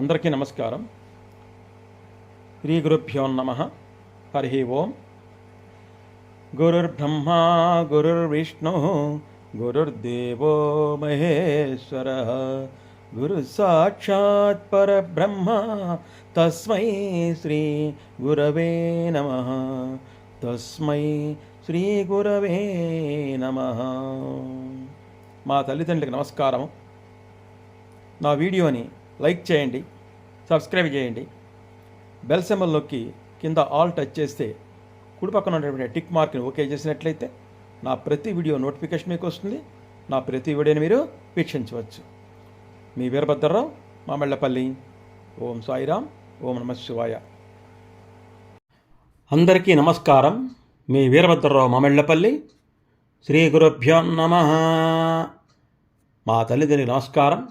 అందరికీ నమస్కారం. శ్రీ గురుభ్యో నమ. హరి ఓం. గురుర్బ్రహ్మా గురుర్విష్ణు గురుర్దేవో మహేశ్వర. గురు సాక్షాత్ పరబ్రహ్మ తస్మై శ్రీ గురవే నమ. తస్మై శ్రీ గురవే నమ. మా తల్లిదండ్రులకు నమస్కారం నా వీడియోని లైక్ చేయండి సబ్స్క్రైబ్ చేయండి. బెల్ సింబల్ నొక్కి కింద ఆల్ టచ్ చేస్తే కుడి పక్కన ఉన్నటువంటి టిక్ మార్క్ని ఓకే చేసినట్లయితే నా ప్రతి వీడియో నోటిఫికేషన్ మీకు వస్తుంది. నా ప్రతి వీడియోని మీరు వీక్షించవచ్చు. మీ వీరభద్రరావు మామెళ్ళపల్లి. ఓం సాయిరామ్ ఓం నమ శివాయ. అందరికీ నమస్కారం. మీ వీరభద్రరావు మామెళ్ళపల్లి. శ్రీ గురుభ్యో నమ. మా తల్లిదండ్రి నమస్కారం.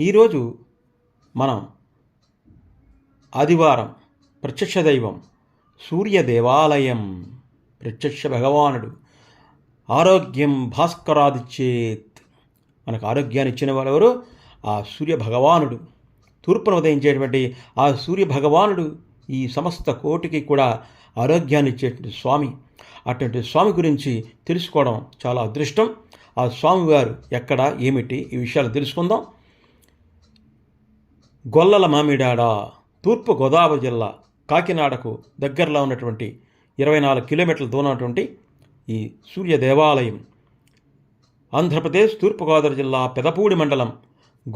ఈరోజు మనం ఆదివారం ప్రత్యక్ష దైవం సూర్య దేవాలయం ప్రత్యక్ష భగవానుడు. ఆరోగ్యం భాస్కరాదిచ్చేత్ మనకు ఆరోగ్యాన్ని ఇచ్చిన వారెవరు ఆ సూర్య భగవానుడు. తూర్పున ఉదయించేటువంటి ఆ సూర్య భగవానుడు ఈ సమస్త కోటికి కూడా ఆరోగ్యాన్ని ఇచ్చేటువంటి స్వామి. అటువంటి స్వామి గురించి తెలుసుకోవడం చాలా అదృష్టం. ఆ స్వామివారు ఎక్కడ ఏమిటి? ఈ విషయాలు తెలుసుకుందాం. గొల్లల మామిడాడ తూర్పు గోదావరి జిల్లా కాకినాడకు దగ్గరలో ఉన్నటువంటి ఇరవై నాలుగు కిలోమీటర్ల దూరం ఉన్నటువంటి ఈ సూర్య దేవాలయం. ఆంధ్రప్రదేశ్ తూర్పుగోదావరి జిల్లా పెదపూడి మండలం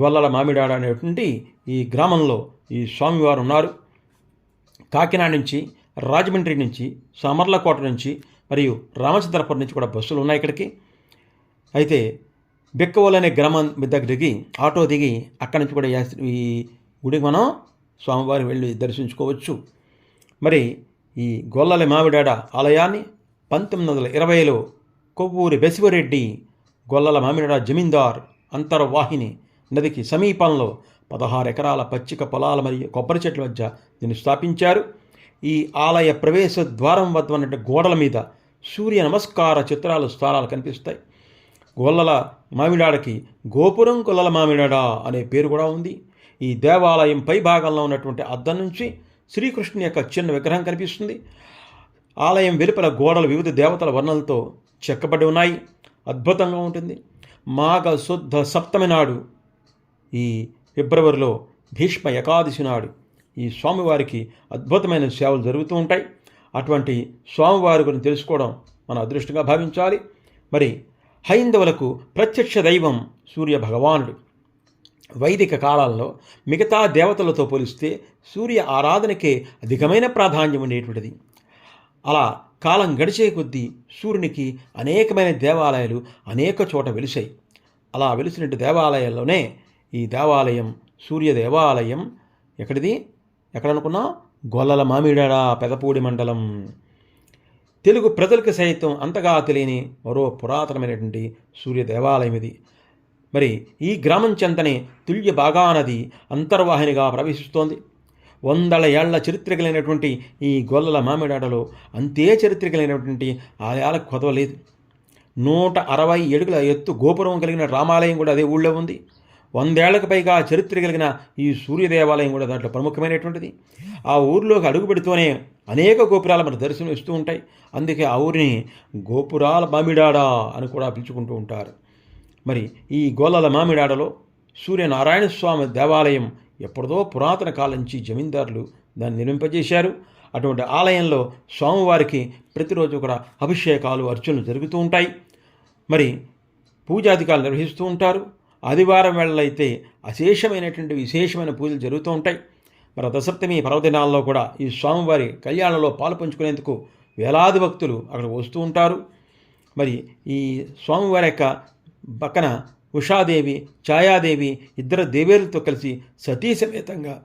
గొల్లల మామిడాడ అనేటువంటి ఈ గ్రామంలో ఈ స్వామివారు ఉన్నారు. కాకినాడ నుంచి రాజమండ్రి నుంచి సామర్లకోట నుంచి మరియు రామచంద్రపురం నుంచి కూడా బస్సులు ఉన్నాయి ఇక్కడికి. అయితే బిక్కవోలు అనే గ్రామం దగ్గర దిగి ఆటో దిగి అక్కడి నుంచి కూడా ఈ గుడికి మనం స్వామివారి వెళ్ళి దర్శించుకోవచ్చు. మరి ఈ గొల్లల మామిడాడ ఆలయాన్ని పంతొమ్మిది వందల ఇరవైలో కొవ్వూరి బెసివరెడ్డి గొల్లల మామిడాడ జమీందార్ అంతర్వాహిని నదికి సమీపంలో పదహారు ఎకరాల పచ్చిక పొలాల మరియు కొబ్బరి చెట్ల మధ్య దీన్ని స్థాపించారు. ఈ ఆలయ ప్రవేశ ద్వారం వద్ద ఉన్నటువంటి గోడల మీద సూర్య నమస్కార చిత్రాలు స్థానాలు కనిపిస్తాయి. గొల్లల మామిడాడకి గోపురం గొల్లల మామిడాడ అనే పేరు కూడా ఉంది. ఈ దేవాలయం పై భాగంలో ఉన్నటువంటి అద్దం నుంచి శ్రీకృష్ణుని యొక్క చిన్న విగ్రహం కనిపిస్తుంది. ఆలయం వెలుపల గోడలు వివిధ దేవతల వర్ణలతో చెక్కబడి ఉన్నాయి. అద్భుతంగా ఉంటుంది. మాఘ శుద్ధ సప్తమి నాడు ఈ ఫిబ్రవరిలో భీష్మ ఏకాదశి నాడు ఈ స్వామివారికి అద్భుతమైన సేవలు జరుగుతూ ఉంటాయి. అటువంటి స్వామివారి గురించి తెలుసుకోవడం మన అదృష్టంగా భావించాలి. మరి హైందవులకు ప్రత్యక్ష దైవం సూర్య భగవానుడు వైదిక కాలంలో మిగతా దేవతలతో పోలిస్తే సూర్య ఆరాధనకే అధికమైన ప్రాధాన్యం ఉండేటువంటిది. అలా కాలం గడిచే కొద్దీ సూర్యునికి అనేకమైన దేవాలయాలు అనేక చోట వెలిశాయి. అలా వెలిసినట్టు దేవాలయాల్లోనే ఈ దేవాలయం సూర్య దేవాలయం ఎక్కడిది? ఎక్కడనుకున్నా గొల్లల మామిడాడ పెదపూడి మండలం. తెలుగు ప్రజలకు సైతం అంతగా తెలియని మరో పురాతనమైనటువంటి సూర్య దేవాలయం ఇది మరి ఈ గ్రామం చెంతనే తుల్య బాగా నది అంతర్వాహినిగా ప్రవేశిస్తోంది. వందల ఏళ్ళ చరిత్ర కలిగినటువంటి ఈ గొల్లల మామిడాడలో అంతే చరిత్ర కలిగినటువంటి ఆలయాలకు కొదవలేదు. నూట అరవై ఏడుగుల ఎత్తు గోపురం కలిగిన రామాలయం కూడా అదే ఊళ్ళో ఉంది. వందేళ్ళకు పైగా చరిత్ర కలిగిన ఈ సూర్య దేవాలయం కూడా దాంట్లో ప్రముఖమైనటువంటిది. ఆ ఊరిలోకి అడుగుపెడుతూనే అనేక గోపురాలు మన దర్శనం ఇస్తూ ఉంటాయి. అందుకే ఆ ఊరిని గోపురాల మామిడాడా అని కూడా పిలుచుకుంటూ ఉంటారు. మరి ఈ గోలల మామిడాడలో సూర్యనారాయణ స్వామి దేవాలయం ఎప్పుడో పురాతన కాలం నుంచి జమీందారులు దాన్ని నిర్మింపజేశారు. అటువంటి ఆలయంలో స్వామివారికి ప్రతిరోజు కూడా అభిషేకాలు అర్చనలు జరుగుతూ ఉంటాయి. మరి పూజాధికారులు నిర్వహిస్తూ ఉంటారు. ఆదివారం వేళలైతే అశేషమైనటువంటి విశేషమైన పూజలు జరుగుతూ ఉంటాయి. మరి దశప్తమి పర్వదినాల్లో కూడా ఈ స్వామివారి కళ్యాణంలో పాలు పంచుకునేందుకు వేలాది భక్తులు అక్కడ వస్తూ ఉంటారు. మరి ఈ స్వామివారి యొక్క పక్కన ఉషాదేవి ఛాయాదేవి ఇద్దరు దేవేరులతో కలిసి సతీ సమేతంగా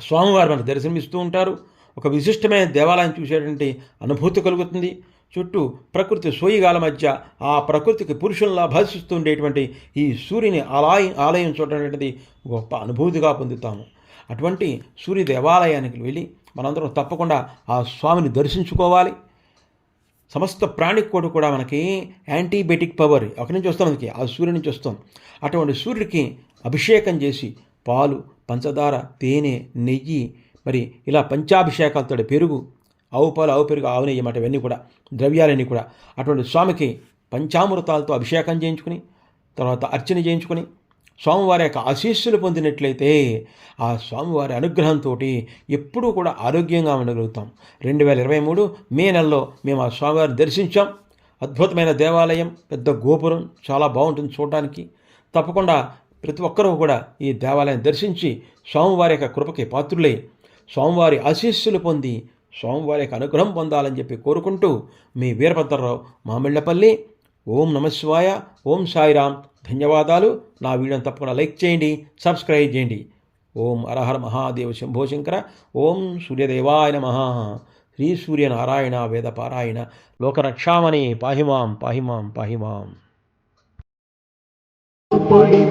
స్వామివారు మనకు దర్శనమిస్తూ ఉంటారు. ఒక విశిష్టమైన దేవాలయం చూసేటువంటి అనుభూతి కలుగుతుంది. చుట్టూ ప్రకృతి సోయిగాల మధ్య ఆ ప్రకృతికి పురుషుల్లా భాషిస్తూ ఉండేటువంటి ఈ సూర్యుని ఆలయం ఆలయం చూడటం గొప్ప అనుభూతిగా పొందుతాము. అటువంటి సూర్య దేవాలయానికి వెళ్ళి మనందరం తప్పకుండా ఆ స్వామిని దర్శించుకోవాలి. సమస్త ప్రాణికోటి కూడా మనకి యాంటీబయాటిక్ పవర్ అక్కడి నుంచి వస్తాం మనకి ఆ సూర్యుడి నుంచి వస్తాం అటువంటి సూర్యుడికి అభిషేకం చేసి పాలు పంచదార తేనె నెయ్యి మరి ఇలా పంచాభిషేకాలతో పెరుగు ఆవు పాలు ఆవు పెరుగు ఆవు నెయ్యి మాట ఇవన్నీ కూడా ద్రవ్యాలన్నీ కూడా అటువంటి స్వామికి పంచామృతాలతో అభిషేకం చేయించుకుని తర్వాత అర్చన చేయించుకుని స్వామివారి యొక్క ఆశీస్సులు పొందినట్లయితే ఆ స్వామివారి అనుగ్రహంతో ఎప్పుడూ కూడా ఆరోగ్యంగా ఉండగలుగుతాం. రెండు వేల ఇరవై మూడు మే నెలలో మేము ఆ స్వామివారిని దర్శించాం. అద్భుతమైన దేవాలయం పెద్ద గోపురం చాలా బాగుంటుంది చూడడానికి. తప్పకుండా ప్రతి ఒక్కరూ కూడా ఈ దేవాలయం దర్శించి స్వామివారి యొక్క కృపకి పాత్రులై స్వామివారి ఆశీస్సులు పొంది స్వామివారి యొక్క అనుగ్రహం పొందాలని చెప్పి కోరుకుంటూ మీ వీరభద్రరావు మామిళ్ళపల్లి. ఓం నమశివాయ ఓం సాయిరామ్ ధన్యవాదాలు. నా వీడియోని తప్పకుండా లైక్ చేయండి సబ్స్క్రైబ్ చేయండి. ఓం అరహర మహాదేవ శంభో శంకర. ఓం సూర్యదేవాయ నమ. శ్రీ సూర్యనారాయణ వేదపారాయణ లోకరక్షామణి పాహిమాం పాహిమాం పాహిమాం. పొడి